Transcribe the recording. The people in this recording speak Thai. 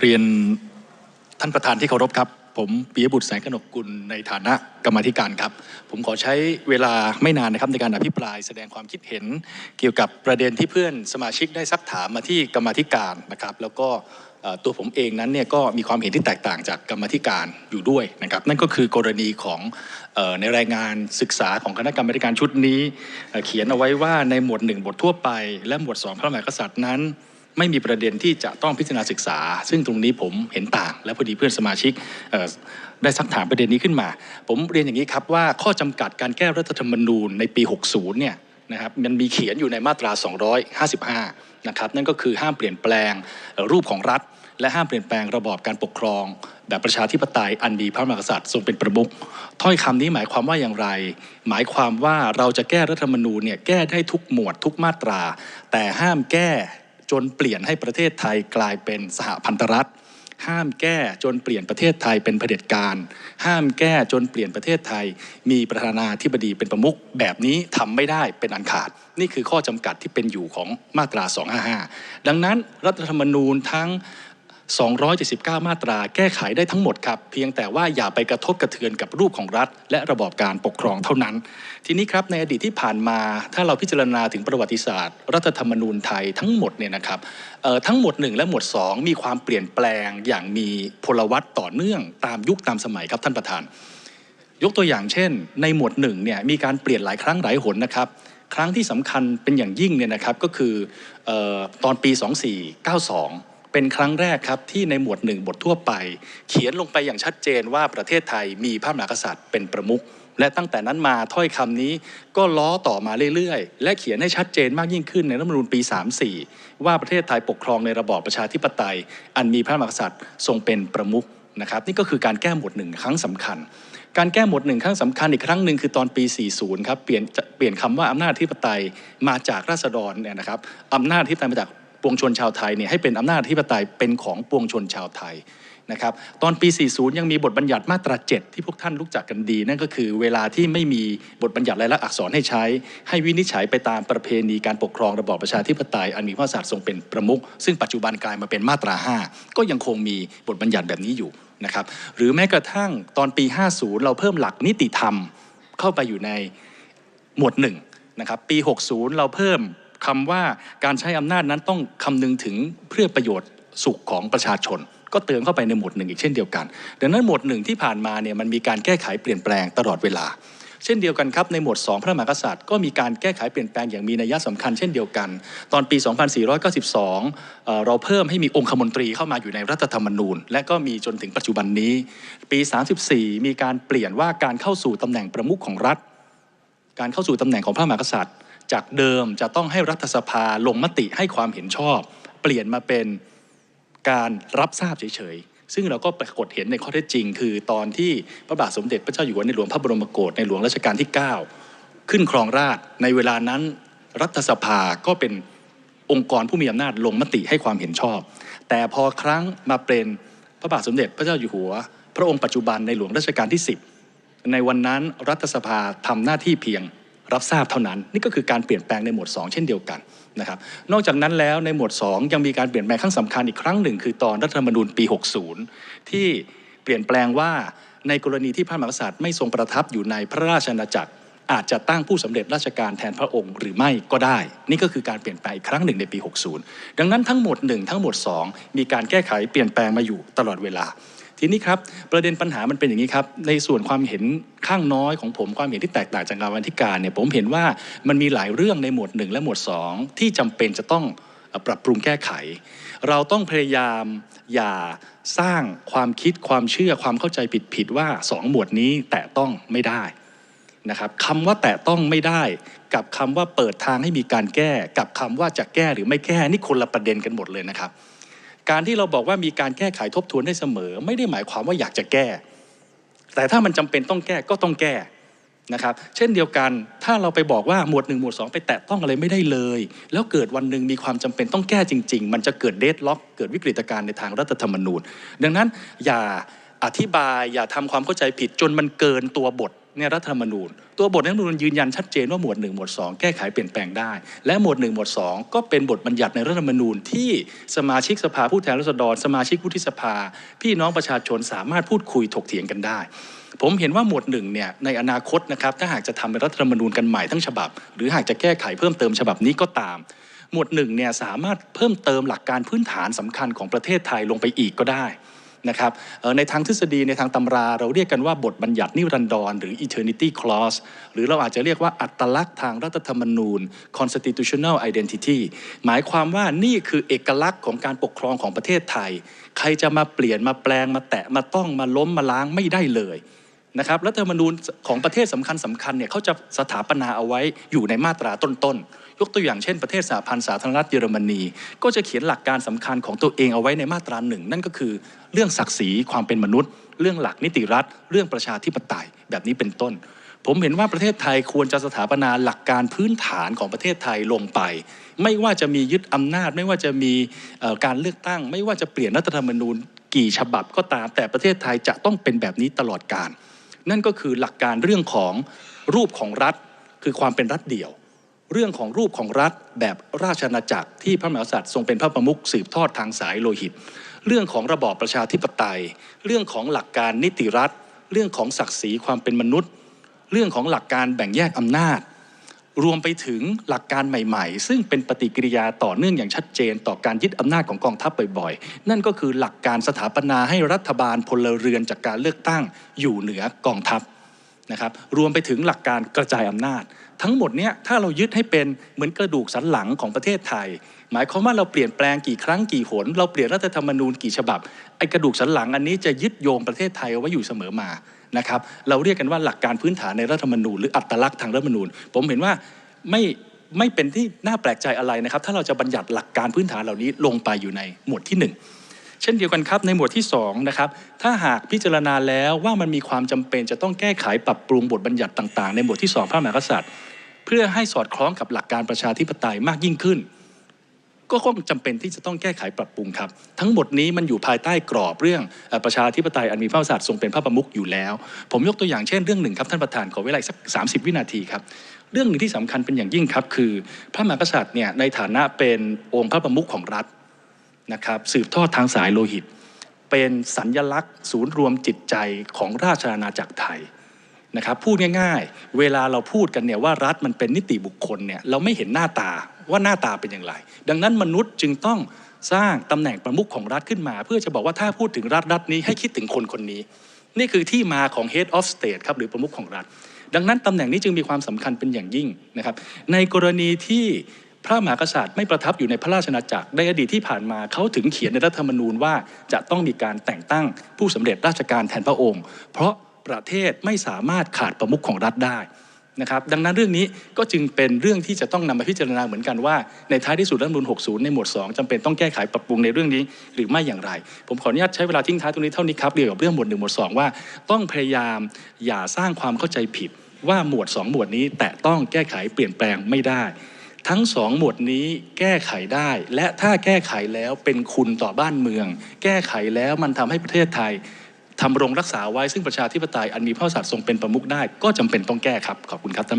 เรียนท่านประธานที่เคารพครับ ผมปิยบุตรแสงกนกกุลในฐานะกรรมธิการครับ ผมขอใช้เวลาไม่นานนะครับในการอภิปรายแสดงความคิดเห็น เกี่ยวกับประเด็นที่เพื่อนสมาชิกได้ซักถามมาที่กรรมธิการนะครับ แล้วก็ตัวผมเองนั้นเนี่ยก็มีความเห็นที่แตกต่างจากกรรมธิการอยู่ด้วยนะครับนั่นก็คือกรณีของในรายงานศึกษาของคณะกรรมาธิการชุดนี้ เขียนเอาไว้ว่าในหมวดหนึ่งบททั่วไป และหมวดสองพระมหากษัตริย์นั้น ไม่มีประเด็นที่จะต้องพิจารณาศึกษา ซึ่งตรงนี้ผมเห็นต่าง และพอดีเพื่อนสมาชิกได้ซักถามประเด็นนี้ขึ้นมา ผมเรียนอย่างนี้ครับว่าข้อจำกัดการแก้รัฐธรรมนูญในปี 60 เนี่ยนะครับมันมีเขียนอยู่ในมาตรา 255 นะครับนั่นก็คือห้ามเปลี่ยนแปลงรูปของรัฐ และห้ามเปลี่ยนแปลงระบอบการปกครอง แบบประชาธิปไตยอันมีพระมหากษัตริย์ทรงเป็นประมุขถ้อยคำนี้หมายความว่าอย่างไร หมายความว่าเราจะแก้รัฐธรรมนูญเนี่ยแก้ได้ทุกหมวดทุกมาตรา แต่ห้ามแก้ จนเปลี่ยนให้ประเทศไทยกลายเป็นสหพันธรัฐ ห้ามแก้จนเปลี่ยนประเทศไทยเป็นเผด็จการ ห้ามแก้จนเปลี่ยนประเทศไทย มีประธานาธิบดีเป็นประมุขแบบนี้ทำไม่ได้เป็นอันขาด นี่คือข้อจำกัดที่เป็นอยู่ของมาตรา 255 ดังนั้นรัฐธรรมนูญทั้ง 279 มาตราแก้ไขได้ทั้งหมดครับ เพียงแต่ว่าอย่าไปกระทบกระเทือนกับรูปของรัฐ และระบอบการปกครองเท่านั้น ทีนี้ครับในอดีตที่ผ่านมา ถ้าเราพิจารณาถึงประวัติศาสตร์ รัฐธรรมนูญไทยทั้งหมดเนี่ยนะครับทั้งหมด 1 และหมวด 2 มีความเปลี่ยนแปลงอย่างมีพลวัตต่อเนื่องตามยุคตามสมัยครับท่านประธาน ยกตัวอย่างเช่น ในหมวดหนึ่งเนี่ยมีการเปลี่ยนหลายครั้งหลายหนนะครับครั้งที่สำคัญเป็นอย่างยิ่งเนี่ยนะครับก็คือออตอนปี 2492 เป็นครั้งแรกครับที่ในหมวดหนึ่งบททั่วไป เขียนลงไปอย่างชัดเจนว่าประเทศไทยมีพระมหากษัตริย์เป็นประมุขและตั้งแต่นั้นมาถ้อยคำนี้ก็ล้อต่อมาเรื่อยๆ และเขียนให้ชัดเจนมากยิ่งขึ้นในรัฐธรรมนูญปี 34 ว่าประเทศไทยปกครองในระบอบประชาธิปไตย อันมีพระมหากษัตริย์ทรงเป็นประมุขนะครับนี่ก็คือการแก้หมวดหนึ่งครั้งสำคัญ การแก้หมวดหนึ่งครั้งสำคัญอีกครั้งหนึ่งคือตอนปี 40 ครับเปลี่ยนเปลี่ยนคำว่าอำนาจอธิปไตยมาจากราษฎรเนี่ยนะครับอำนาจอธิปไตยมาจาก ปวงชนชาวไทยเนี่ยให้เป็นอำนาจอธิปไตยเป็นของปวงชนชาวไทยนะครับตอนปี 40 ยังมีบทบัญญัติมาตรา 7 ที่พวกท่านรู้จักกันดี นั่นก็คือเวลาที่ไม่มีบทบัญญัติลายลักษณ์อักษรให้ใช้ ให้วินิจฉัยไปตามประเพณีการปกครองระบอบประชาธิปไตย อันมีพระมหากษัตร์ทรงเป็นประมุขซึ่งปัจจุบันกลายมาเป็นมาตรา 5 ก็ยังคงมีบทบัญญัติแบบนี้อยู่นะครับหรือแม้กระทั่งตอนปี 50 เราเพิ่มหลักนิติธรรมเข้าไปอยู่ในหมวดหนึ่งนะครับปี 60 เราเพิ่ม คำว่าการใช้อำนาจนั้นต้องคำนึงถึงเพื่อประโยชน์สุขของประชาชน ก็เติมเข้าไปในหมวดหนึ่งอีกเช่นเดียวกัน ดังนั้นหมวดหนึ่งที่ผ่านมาเนี่ยมันมีการแก้ไขเปลี่ยนแปลงตลอดเวลา เช่นเดียวกันครับในหมวด 2 พระมหากษัตริย์ก็มีการแก้ไขเปลี่ยนแปลงอย่างมีนัยสำคัญเช่นเดียวกัน ตอนปี 2492เอ่อเราเพิ่มให้มีองคมนตรีเข้ามาอยู่ในรัฐธรรมนูญ และก็มีจนถึงปัจจุบันนี้ ปี 34 มีการเปลี่ยนว่าการเข้าสู่ตำแหน่งประมุขของรัฐ การเข้าสู่ตำแหน่งของพระมหากษัตริย์ จากเดิมจะต้องให้รัฐสภาลงมติให้ความเห็นชอบ เปลี่ยนมาเป็นการรับทราบเฉยๆ ซึ่งเราก็ปรากฏเห็นในข้อเท็จจริง คือตอนที่พระบาทสมเด็จพระเจ้าอยู่หัวในหลวงพระบรมโกศในหลวงรัชกาลที่ 9 ขึ้นครองราชในเวลานั้นรัฐสภาก็เป็นองค์กรผู้มีอำนาจลงมติให้ความเห็นชอบ แต่พอครั้งมาเป็นพระบาทสมเด็จพระเจ้าอยู่หัว พระองค์ปัจจุบันในหลวงรัชกาลที่ 10 ในวันนั้นรัฐสภาทำหน้าที่เพียง รับทราบเท่านั้น นี่ก็คือการเปลี่ยนแปลงในหมวด 2 เช่นเดียวกันนะครับนอกจากนั้นแล้วในหมวด 2 ยังมีการเปลี่ยนแปลงครั้งสำคัญอีกครั้งหนึ่ง คือตอนรัฐธรรมนูญปี 60 ที่เปลี่ยนแปลงว่าในกรณีที่พระมหากษัตริย์ไม่ทรงประทับอยู่ในพระราชอาณาจักร อาจจะตั้งผู้สำเร็จราชการแทนพระองค์หรือไม่ก็ได้ นี่ก็คือการเปลี่ยนแปลงอีกครั้งหนึ่งในปี 60 ดังนั้นทั้งหมด 1 ทั้งหมด 2 มีการแก้ไขเปลี่ยนแปลงมาอยู่ตลอดเวลา ทีนี้ครับประเด็นปัญหามันเป็นอย่างนี้ครับ ในส่วนความเห็นข้างน้อยของผมความเห็นที่แตกต่างจากกรรมาธิการเนี่ยผมเห็นว่ามันมีหลายเรื่องในหมวด 1 และหมวด 2 ที่จำเป็นจะต้องปรับปรุงแก้ไข เราต้องพยายามอย่าสร้างความคิดความเชื่อความเข้าใจผิดๆว่า 2 หมวดนี้แตะต้องไม่ได้ นะครับคำว่าแตะต้องไม่ได้ กับคำว่าเปิดทางให้มีการแก้ กับคำว่าจะแก้หรือไม่แก้นี่คนละประเด็นกันหมดเลยนะครับ การที่เราบอกว่ามีการแก้ไขทบทวนได้เสมอ ไม่ได้หมายความว่าอยากจะแก้ แต่ถ้ามันจำเป็นต้องแก้ก็ต้องแก้นะครับเช่นเดียวกันถ้าเราไปบอกว่าหมวดหนึ่งหมวดสองไปแตะต้องอะไรไม่ได้เลย แล้วเกิดวันหนึ่งมีความจำเป็นต้องแก้จริง ๆ มันจะเกิดเดดล็อก เกิดวิกฤตการณ์ในทางรัฐธรรมนูญ ดังนั้นอย่าอธิบายอย่าทำความเข้าใจผิดจนมันเกินตัวบท ในรัฐธรรมนูญ ตัวบทรัฐธรรมนูญยืนยันชัดเจนว่าหมวด 1 หมวด 2 แก้ไขเปลี่ยนแปลงได้ และหมวด 1 หมวด 2 ก็เป็นบทบัญญัติในรัฐธรรมนูญที่สมาชิกสภาผู้แทนราษฎร สมาชิกวุฒิสภา พี่น้องประชาชนสามารถพูดคุยถกเถียงกันได้ ผมเห็นว่าหมวดหนึ่งเนี่ยในอนาคตนะครับถ้าหากจะทำเป็นรัฐธรรมนูญกันใหม่ทั้งฉบับ หรือหากจะแก้ไขเพิ่มเติมฉบับนี้ก็ตามหมวดหนึ่งเนี่ยสามารถเพิ่มเติมหลักการพื้นฐานสำคัญของประเทศไทยลงไปอีกก็ได้ นะครับในทางทฤษฎีในทางตำราเราเรียกกันว่าบทบัญญัตินิรันดรหรือ eternity clause หรือเราอาจจะเรียกว่าอัตลักษณ์ทางรัฐธรรมนูญ constitutional identity หมายความว่านี่คือเอกลักษณ์ของการปกครองของประเทศไทย ใครจะมาเปลี่ยนมาแปลงมาแตะมาต้องมาล้มมาล้างไม่ได้เลย นะครับรัฐธรรมนูญของประเทศสำคัญสำคัญเนี่ยเขาจะสถาปนาเอาไว้อยู่ในมาตราต้นๆ ยกตัวอย่างเช่นประเทศสหพันธ์สาธารณรัฐเยอรมนี ก็จะเขียนหลักการสำคัญของตัวเองเอาไว้ในมาตราหนึ่งนั่นก็คือเรื่องศักดิ์ศรีความเป็นมนุษย์ เรื่องหลักนิติรัฐ เรื่องประชาธิปไตยแบบนี้เป็นต้น ผมเห็นว่าประเทศไทยควรจะสถาปนาหลักการพื้นฐานของประเทศไทยลงไป ไม่ว่าจะมียึดอำนาจ ไม่ว่าจะมีการเลือกตั้ง ไม่ว่าจะเปลี่ยนรัฐธรรมนูญ กี่ฉบับก็ตามแต่ประเทศไทยจะต้องเป็นแบบนี้ตลอดกาล นั่นก็คือหลักการเรื่องของรูปของรัฐ คือความเป็นรัฐเดี่ยว เรื่องของรูปของรัฐแบบราชอาณาจักรที่พระมหากษัตริย์ทรงเป็นพระประมุขสืบทอดทางสายโลหิต เรื่องของระบอบประชาธิปไตย เรื่องของหลักการนิติรัฐ เรื่องของศักดิ์ศรีความเป็นมนุษย์ เรื่องของหลักการแบ่งแยกอำนาจ รวมไปถึงหลักการใหม่ๆ ซึ่งเป็นปฏิกิริยาต่อเนื่องอย่างชัดเจน ต่อการยึดอำนาจของกองทัพบ่อยๆ นั่นก็คือหลักการสถาปนาให้รัฐบาลพลเรือนจากการเลือกตั้งอยู่เหนือกองทัพนะครับรวมไปถึงหลักการกระจายอำนาจ ทั้งหมดเนี้ยถ้าเรายึดให้เป็นเหมือนกระดูกสันหลังของประเทศไทย หมายความว่าเราเปลี่ยนแปลงกี่ครั้งกี่หน เราเปลี่ยนรัฐธรรมนูญกี่ฉบับไอ้กระดูกสันหลังอันนี้จะยึดโยงประเทศไทยเอาไว้อยู่เสมอมา นะครับเราเรียกกันว่าหลักการพื้นฐานในรัฐธรรมนูญหรืออัตลักษณ์ทางรัฐธรรมนูญ ผมเห็นว่าไม่ไม่เป็นที่น่าแปลกใจอะไรนะครับ ถ้าเราจะบัญญัติหลักการพื้นฐานเหล่านี้ลงไปอยู่ในหมวดที่หนึ่งเช่นเดียวกันครับในหมวดที่2นะครับถ้าหากพิจารณาแล้วว่ามันมีความจำเป็นจะต้องแก้ไขปรับปรุงบทบัญญัติต่างๆ ในหมวดที่ 2 พระมหากษัตริย์ เพื่อให้สอดคล้องกับหลักการประชาธิปไตยมากยิ่งขึ้น ก็คงจำเป็นที่จะต้องแก้ไขปรับปรุงครับ ทั้งหมดนี้มันอยู่ภายใต้กรอบเรื่องประชาธิปไตยอันมีพระมหากษัตริย์ทรงเป็นพระประมุขอยู่แล้ว ผมยกตัวอย่างเช่นเรื่องหนึ่งครับท่านประธานขอเวลาอีกสัก30วินาทีครับเรื่องหนึ่งที่สำคัญเป็นอย่างยิ่งครับ คือพระมหากษัตริย์เนี่ยในฐานะเป็นองค์พระประมุขของรัฐนะครับสืบทอดทางสายโลหิต เป็นสัญญลักษณ์ ศูนย์รวมจิตใจของราชอาณาจักรไทยนะครับพูดง่ายๆ เวลาเราพูดกันเนี่ยว่ารัฐมันเป็นนิติบุคคลเนี่ยเราไม่เห็นหน้าตา ว่าหน้าตาเป็นอย่างไร ดังนั้นมนุษย์จึงต้องสร้างตำแหน่งประมุขของรัฐขึ้นมา เพื่อจะบอกว่าถ้าพูดถึงรัฐรัฐนี้ให้คิดถึงคนคนนี้ นี่คือที่มาของ head of state ครับหรือประมุขของรัฐ ดังนั้นตำแหน่งนี้จึงมีความสำคัญเป็นอย่างยิ่งนะครับ ในกรณีที่พระมหากษัตริย์ไม่ประทับอยู่ในพระราชอาจักรในอดีตที่ผ่านมาเขาถึงเขียนในรัฐธรรมนูญว่าจะต้องมีการแต่งตั้งผู้สำเร็จราชการแทนพระองค์ เพราะประเทศไม่สามารถขาดประมุขของรัฐได้ นะครับดังนั้นเรื่องนี้ก็จึงเป็นเรื่องที่จะต้องนำมาพิจารณาเหมือนกันว่าในท้ายที่สุดรัฐมนูญ60 ในหมวด 2จำเป็นต้องแก้ไขปรับปรุงในเรื่องนี้ หรือไม่อย่างไร ผมขออนุญาตใช้เวลาทิ้งท้ายตรงนี้เท่านี้ครับเกี่ยวกับเรื่องหมวด 1 หมวด 2 ว่า ต้องพยายามอย่าสร้างความเข้าใจผิด ว่าหมวด 2 หมวดนี้ แต่ต้องแก้ไขเปลี่ยนแปลงไม่ได้ ทั้งสองหมวดนี้แก้ไขได้ และถ้าแก้ไขแล้วเป็นคุณต่อบ้านเมือง แก้ไขแล้วมันทำให้ประเทศไทย ทำรงรักษาไว้ซึ่งประชาธิปไตยอันมีพระศาสตร์ทรงเป็นประมุขได้ก็จำเป็นต้องแก้ครับขอบคุณครับท่าน